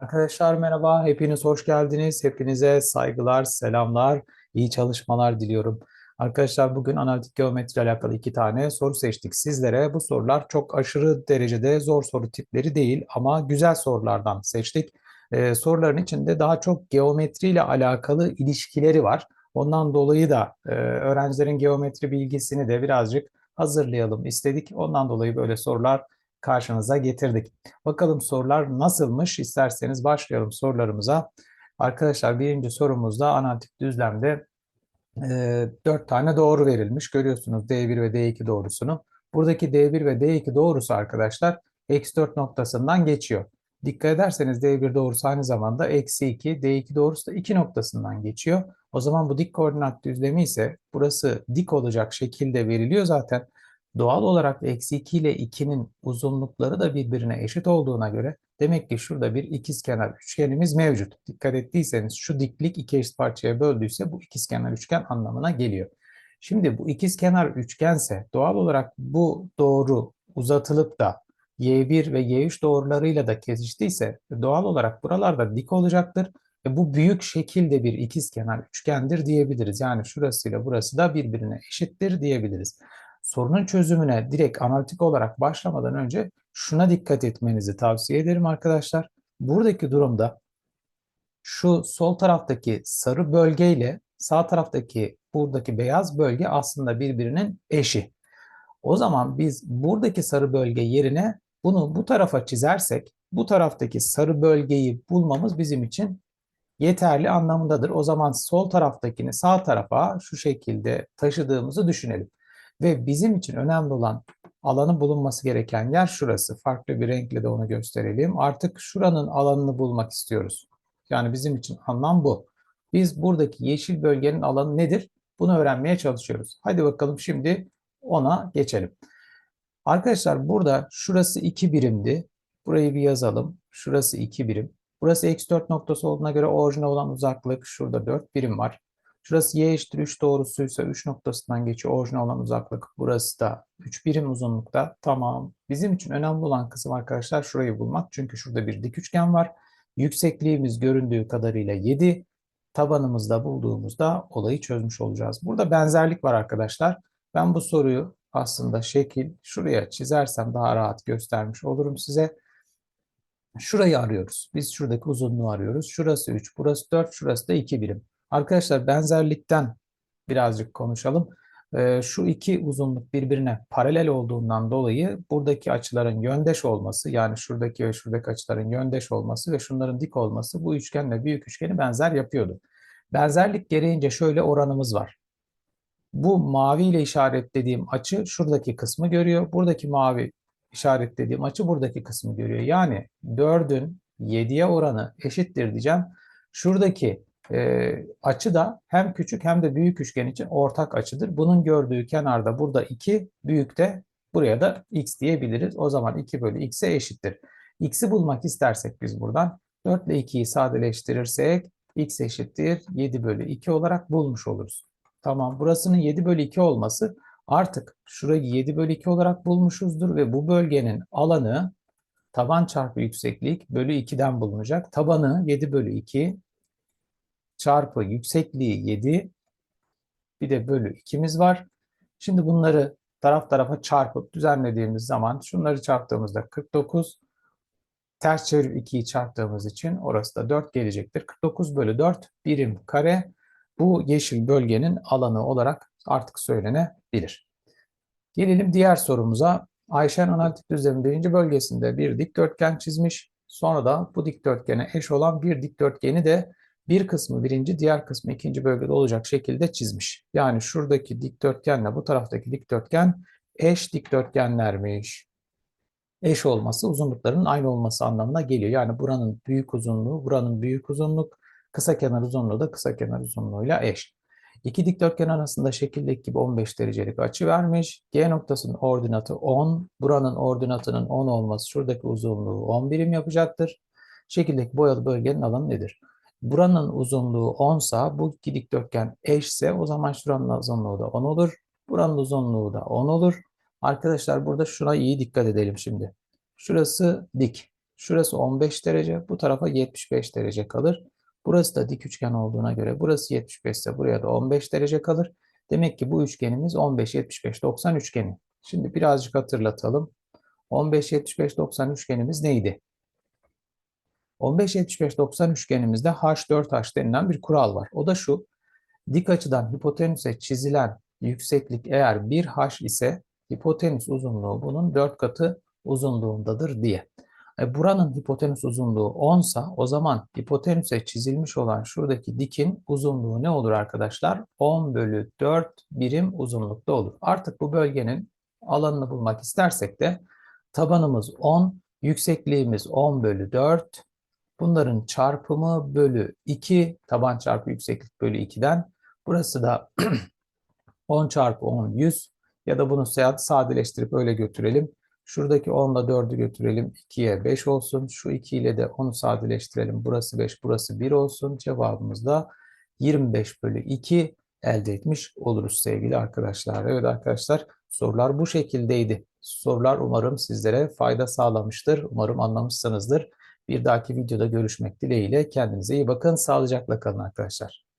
Arkadaşlar merhaba, hepiniz hoş geldiniz. Hepinize saygılar, selamlar, iyi çalışmalar diliyorum. Arkadaşlar bugün analitik geometri ile alakalı iki tane soru seçtik sizlere. Bu sorular çok aşırı derecede zor soru tipleri değil ama güzel sorulardan seçtik. Ee, soruların içinde daha çok geometri ile alakalı ilişkileri var. Ondan dolayı da e, öğrencilerin geometri bilgisini de birazcık hazırlayalım istedik. Ondan dolayı böyle sorular karşınıza getirdik. Bakalım sorular nasılmış? İsterseniz başlayalım sorularımıza. Arkadaşlar birinci sorumuzda analitik düzlemde e, 4 tane doğru verilmiş. Görüyorsunuz D1 ve D2 doğrusunu. Buradaki D1 ve D2 doğrusu arkadaşlar eksi 4 noktasından geçiyor. Dikkat ederseniz D1 doğrusu aynı zamanda eksi 2, D2 doğrusu da 2 noktasından geçiyor. O zaman bu dik koordinat düzlemi ise burası dik olacak şekilde veriliyor zaten. Doğal olarak eksi 2 ile 2'nin uzunlukları da birbirine eşit olduğuna göre demek ki şurada bir ikizkenar üçgenimiz mevcut. Dikkat ettiyseniz şu diklik iki eşit parçaya böldüyse bu ikizkenar üçgen anlamına geliyor. Şimdi bu ikizkenar üçgense doğal olarak bu doğru uzatılıp da Y1 ve Y3 doğrularıyla da kesiştiyse doğal olarak buralarda dik olacaktır. Ve bu büyük şekilde bir ikizkenar üçgendir diyebiliriz. Yani şurasıyla burası da birbirine eşittir diyebiliriz sorunun çözümüne direkt analitik olarak başlamadan önce şuna dikkat etmenizi tavsiye ederim arkadaşlar. Buradaki durumda şu sol taraftaki sarı bölge ile sağ taraftaki buradaki beyaz bölge aslında birbirinin eşi. O zaman biz buradaki sarı bölge yerine bunu bu tarafa çizersek bu taraftaki sarı bölgeyi bulmamız bizim için yeterli anlamındadır. O zaman sol taraftakini sağ tarafa şu şekilde taşıdığımızı düşünelim. Ve bizim için önemli olan alanın bulunması gereken yer şurası. Farklı bir renkle de onu gösterelim. Artık şuranın alanını bulmak istiyoruz. Yani bizim için anlam bu. Biz buradaki yeşil bölgenin alanı nedir? Bunu öğrenmeye çalışıyoruz. Hadi bakalım şimdi ona geçelim. Arkadaşlar burada şurası 2 birimdi. Burayı bir yazalım. Şurası 2 birim. Burası eksi 4 noktası olduğuna göre orijine olan uzaklık şurada 4 birim var. Şurası y eşittir 3 doğrusuysa 3 noktasından geçiyor. Orijinal olan uzaklık burası da 3 birim uzunlukta. Tamam. Bizim için önemli olan kısım arkadaşlar şurayı bulmak. Çünkü şurada bir dik üçgen var. Yüksekliğimiz göründüğü kadarıyla 7. Tabanımızda bulduğumuzda olayı çözmüş olacağız. Burada benzerlik var arkadaşlar. Ben bu soruyu aslında şekil şuraya çizersem daha rahat göstermiş olurum size. Şurayı arıyoruz. Biz şuradaki uzunluğu arıyoruz. Şurası 3, burası 4, şurası da 2 birim. Arkadaşlar benzerlikten birazcık konuşalım. Ee, şu iki uzunluk birbirine paralel olduğundan dolayı buradaki açıların yöndeş olması yani şuradaki ve şuradaki açıların yöndeş olması ve şunların dik olması bu üçgenle büyük üçgeni benzer yapıyordu. Benzerlik gereğince şöyle oranımız var. Bu mavi ile işaretlediğim açı şuradaki kısmı görüyor. Buradaki mavi işaretlediğim açı buradaki kısmı görüyor. Yani 4'ün 7'ye oranı eşittir diyeceğim. Şuradaki e, açı da hem küçük hem de büyük üçgen için ortak açıdır. Bunun gördüğü kenarda burada 2, büyük de buraya da x diyebiliriz. O zaman 2 bölü x'e eşittir. x'i bulmak istersek biz buradan 4 ile 2'yi sadeleştirirsek x eşittir 7 bölü 2 olarak bulmuş oluruz. Tamam burasının 7 bölü 2 olması artık şurayı 7 bölü 2 olarak bulmuşuzdur ve bu bölgenin alanı taban çarpı yükseklik bölü 2'den bulunacak. Tabanı 7 bölü 2 çarpı yüksekliği 7 bir de bölü 2'miz var. Şimdi bunları taraf tarafa çarpıp düzenlediğimiz zaman şunları çarptığımızda 49 ters çevirip 2'yi çarptığımız için orası da 4 gelecektir. 49 bölü 4 birim kare bu yeşil bölgenin alanı olarak artık söylenebilir. Gelelim diğer sorumuza. Ayşen analitik düzlemin birinci bölgesinde bir dikdörtgen çizmiş. Sonra da bu dikdörtgene eş olan bir dikdörtgeni de bir kısmı birinci, diğer kısmı ikinci bölgede olacak şekilde çizmiş. Yani şuradaki dikdörtgenle bu taraftaki dikdörtgen eş dikdörtgenlermiş. Eş olması uzunluklarının aynı olması anlamına geliyor. Yani buranın büyük uzunluğu, buranın büyük uzunluk, kısa kenar uzunluğu da kısa kenar uzunluğuyla eş. İki dikdörtgen arasında şekildeki gibi 15 derecelik açı vermiş. G noktasının ordinatı 10, buranın ordinatının 10 olması şuradaki uzunluğu 10 birim yapacaktır. Şekildeki boyalı bölgenin alanı nedir? Buranın uzunluğu 10 sa bu iki dikdörtgen eşse o zaman şuranın uzunluğu da 10 olur. Buranın uzunluğu da 10 olur. Arkadaşlar burada şuna iyi dikkat edelim şimdi. Şurası dik. Şurası 15 derece, bu tarafa 75 derece kalır. Burası da dik üçgen olduğuna göre burası 75 ise buraya da 15 derece kalır. Demek ki bu üçgenimiz 15, 75, 90 üçgeni. Şimdi birazcık hatırlatalım. 15, 75, 90 üçgenimiz neydi? 15, 75, 90 üçgenimizde H4H denilen bir kural var. O da şu. Dik açıdan hipotenüse çizilen yükseklik eğer 1H ise hipotenüs uzunluğu bunun 4 katı uzunluğundadır diye. E, buranın hipotenüs uzunluğu 10 sa o zaman hipotenüse çizilmiş olan şuradaki dikin uzunluğu ne olur arkadaşlar? 10 bölü 4 birim uzunlukta olur. Artık bu bölgenin alanını bulmak istersek de tabanımız 10, yüksekliğimiz 10 bölü 4. Bunların çarpımı bölü 2, taban çarpı yükseklik bölü 2'den. Burası da 10 çarpı 10, 100 ya da bunu sadeleştirip öyle götürelim. Şuradaki 10 ile 4'ü götürelim. 2'ye 5 olsun. Şu 2 ile de 10'u sadeleştirelim. Burası 5, burası 1 olsun. Cevabımız da 25 bölü 2 elde etmiş oluruz sevgili arkadaşlar. Evet arkadaşlar sorular bu şekildeydi. Sorular umarım sizlere fayda sağlamıştır. Umarım anlamışsınızdır. Bir dahaki videoda görüşmek dileğiyle. Kendinize iyi bakın. Sağlıcakla kalın arkadaşlar.